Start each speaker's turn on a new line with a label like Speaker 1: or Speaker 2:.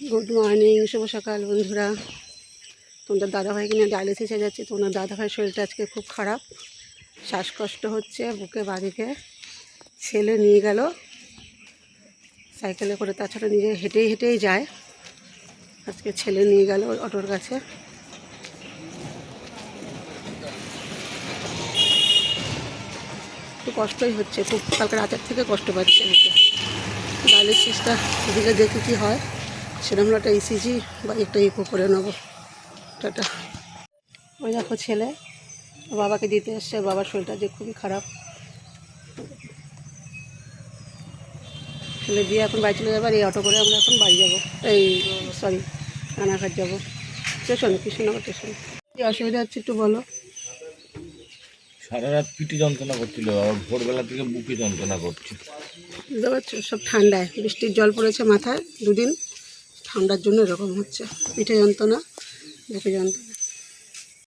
Speaker 1: Good morning শুভ সকাল বন্ধুরা। তোমাদের দাদাভাইকে নিয়ে ডায়ালিসিসে যাচ্ছে তোমার দাদাভাইয়ের শরীরটা আজকে খুব খারাপ। শ্বাসকষ্ট হচ্ছে, বুকে বাড়িকে ছেলে নিয়ে গেল। সাইকেলে করে তাছাড়া নিজে হেঁটেই হেঁটেই যায়। আজকে ছেলে নিয়ে গেল অটোর কাছে। একটু কষ্টই হচ্ছে, খুব কালকে রাতের থেকে কষ্ট পাচ্ছে। ডায়ালিসিসটা দিকে দেখি কী হয়। সেরকম একটা ইসিজি বা একটা ইকো করে নেব। টাটা। ওই দেখো ছেলে বাবাকে দিতে এসছে বাবার শরীরটা যে খুবই খারাপ। ছেলে দিয়ে এখন বাড়ি চলে যাব আর এই অটো করে আমরা এখন বাড়ি যাব। এই সরি রানাঘাট যাব। Station Krishnanagar station. কী অসুবিধা হচ্ছে একটু বলো।
Speaker 2: সারা রাত পিঠে যন্ত্রণা করছিল ভোরবেলা থেকে বুকে যন্ত্রণা করছে।
Speaker 1: বুঝতে পারছ? সব ঠান্ডায় বৃষ্টির জল পড়েছে মাথায় দুদিন। ঠান্ডার জন্য এরকম হচ্ছে পিঠে যন্ত্রণা বুকে যন্ত্রণা।